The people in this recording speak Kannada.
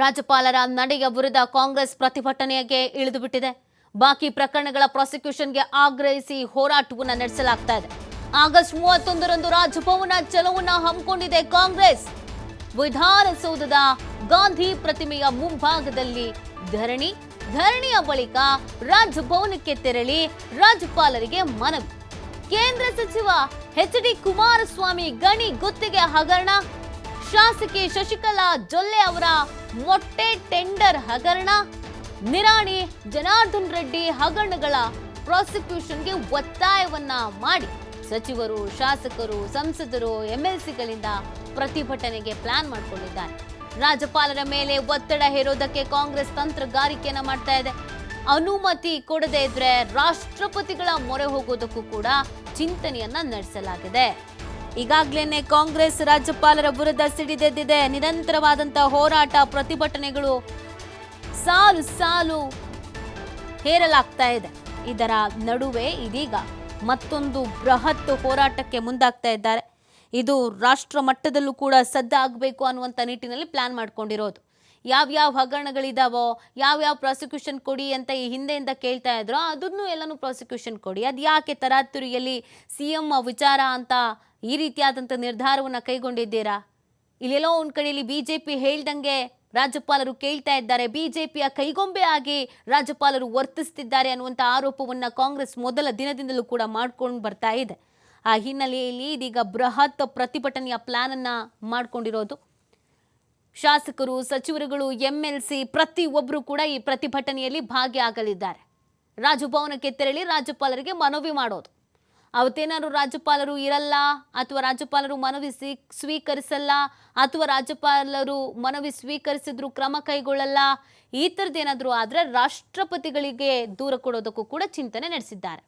ರಾಜ್ಯಪಾಲರ ನಡೆಯ ವಿರುದ್ಧ ಕಾಂಗ್ರೆಸ್ ಪ್ರತಿಭಟನೆಗೆ ಇಳಿದು ಬಿಟ್ಟಿದೆ ಬಾಕಿ ಪ್ರಕರಣಗಳ ಪ್ರಾಸಿಕ್ಯೂಷನ್ಗೆ ಆಗ್ರಹಿಸಿ ಹೋರಾಟವನ್ನು ನಡೆಸಲಾಗ್ತಾ ಇದೆ. ಆಗಸ್ಟ್ ಮೂವತ್ತೊಂದರಂದು ರಾಜಭವನ ಚಲವನ್ನ ಹಮ್ಮಿಕೊಂಡಿದೆ ಕಾಂಗ್ರೆಸ್. ವಿಧಾನಸೌಧದ ಗಾಂಧಿ ಪ್ರತಿಮೆಯ ಮುಂಭಾಗದಲ್ಲಿ ಧರಣಿ, ಧರಣಿಯ ಬಳಿಕ ರಾಜಭವನಕ್ಕೆ ತೆರಳಿ ರಾಜ್ಯಪಾಲರಿಗೆ ಮನವಿ. ಕೇಂದ್ರ ಸಚಿವ ಎಚ್ ಡಿ ಕುಮಾರಸ್ವಾಮಿ ಗಣಿ ಗುತ್ತಿಗೆ ಹಗರಣ ಶಾಸಕಿ ಶಶಿಕಲಾ ಜೊಲ್ಲೆ ಅವರ ಮೊಟ್ಟೆ ಟೆಂಡರ್ ಹಗರಣ. ನಿರಾಣಿ ಜನಾರ್ದನ್ ರೆಡ್ಡಿ ಹಗರಣಗಳ ಪ್ರಾಸಿಕ್ಯೂಷನ್ಗೆ ಒತ್ತಾಯವನ್ನ ಮಾಡಿ. ಸಚಿವರು, ಶಾಸಕರು, ಸಂಸದರು, ಎಂಎಲ್ಸಿಗಳಿಂದ ಪ್ರತಿಭಟನೆಗೆ ಪ್ಲಾನ್ ಮಾಡಿಕೊಂಡಿದ್ದಾರೆ. ರಾಜ್ಯಪಾಲರ ಮೇಲೆ ಒತ್ತಡ ಹೇರೋದಕ್ಕೆ ಕಾಂಗ್ರೆಸ್ ತಂತ್ರಗಾರಿಕೆಯನ್ನ ಮಾಡ್ತಾ ಇದೆ. ಅನುಮತಿ ಕೊಡದೇ ಇದ್ರೆ ರಾಷ್ಟ್ರಪತಿಗಳ ಮೊರೆ ಹೋಗೋದಕ್ಕೂ ಕೂಡ ಚಿಂತನೆಯನ್ನ ನಡೆಸಲಾಗಿದೆ. ಈಗಾಗಲೇ ಕಾಂಗ್ರೆಸ್ ರಾಜ್ಯಪಾಲರ ವಿರುದ್ಧ ಸಿಡಿದೆದ್ದಿದೆ. ನಿರಂತರವಾದಂತಹ ಹೋರಾಟ ಪ್ರತಿಭಟನೆಗಳು ಸಾಲು ಸಾಲು ಹೇರಲಾಗ್ತಾ ಇದೆ. ಇದರ ನಡುವೆ ಇದೀಗ ಮತ್ತೊಂದು ಬೃಹತ್ ಹೋರಾಟಕ್ಕೆ ಮುಂದಾಗ್ತಾ ಇದ್ದಾರೆ. ಇದು ರಾಷ್ಟ್ರ ಮಟ್ಟದಲ್ಲೂ ಕೂಡ ಸದ್ದಾಗಬೇಕು ಅನ್ನುವಂಥ ನಿಟ್ಟಿನಲ್ಲಿ ಪ್ಲಾನ್ ಮಾಡ್ಕೊಂಡಿರೋದು. ಯಾವ್ಯಾವ ಹಗರಣಗಳಿದಾವೋ ಯಾವ್ಯಾವ ಪ್ರಾಸಿಕ್ಯೂಷನ್ ಕೊಡಿ ಅಂತ ಈ ಹಿಂದೆಯಿಂದ ಕೇಳ್ತಾ ಇದ್ರೋ, ಅದನ್ನು ಎಲ್ಲನೂ ಪ್ರಾಸಿಕ್ಯೂಷನ್ ಕೊಡಿ. ಅದು ಯಾಕೆ ತರಾತುರಿಯಲ್ಲಿ ಸಿ ಎಂ ವಿಚಾರ ಅಂತ ಈ ರೀತಿಯಾದಂಥ ನಿರ್ಧಾರವನ್ನು ಕೈಗೊಂಡಿದ್ದೀರಾ? ಇಲ್ಲೆಲ್ಲೋ ಒಂದ್ ಕಡೆಯಲ್ಲಿ ಬಿಜೆಪಿ ಹೇಳ್ದಂಗೆ ರಾಜ್ಯಪಾಲರು ಕೇಳ್ತಾ ಇದ್ದಾರೆ, ಬಿಜೆಪಿಯ ಕೈಗೊಂಬೆ ಆಗಿ ರಾಜ್ಯಪಾಲರು ವರ್ತಿಸ್ತಿದ್ದಾರೆ ಅನ್ನುವಂಥ ಆರೋಪವನ್ನ ಕಾಂಗ್ರೆಸ್ ಮೊದಲ ದಿನದಿಂದಲೂ ಕೂಡ ಮಾಡ್ಕೊಂಡು ಬರ್ತಾ ಇದೆ. ಆ ಹಿನ್ನೆಲೆಯಲ್ಲಿ ಇದೀಗ ಬೃಹತ್ ಪ್ರತಿಭಟನೆಯ ಪ್ಲಾನ್ ಅನ್ನ ಮಾಡ್ಕೊಂಡಿರೋದು. ಶಾಸಕರು, ಸಚಿವರುಗಳು, ಎಂಎಲ್ಸಿ ಪ್ರತಿಯೊಬ್ಬರು ಕೂಡ ಈ ಪ್ರತಿಭಟನೆಯಲ್ಲಿ ಭಾಗಿಯಾಗಲಿದ್ದಾರೆ. ರಾಜಭವನಕ್ಕೆ ತೆರಳಿ ರಾಜ್ಯಪಾಲರಿಗೆ ಮನವಿ ಮಾಡೋದು. ಅವತ್ತೇನಾದ್ರು ರಾಜ್ಯಪಾಲರು ಇರಲ್ಲ ಅಥವಾ ರಾಜ್ಯಪಾಲರು ಮನವಿ ಸ್ವೀ ಸ್ವೀಕರಿಸಲ್ಲ ಅಥವಾ ರಾಜ್ಯಪಾಲರು ಮನವಿ ಸ್ವೀಕರಿಸಿದ್ರು ಕ್ರಮ ಕೈಗೊಳ್ಳಲ್ಲ, ಈ ಥರದ್ದೇನಾದರೂ ಆದರೆ ರಾಷ್ಟ್ರಪತಿಗಳಿಗೆ ದೂರ ಕೊಡೋದಕ್ಕೂ ಕೂಡ ಚಿಂತನೆ ನಡೆಸಿದ್ದಾರೆ.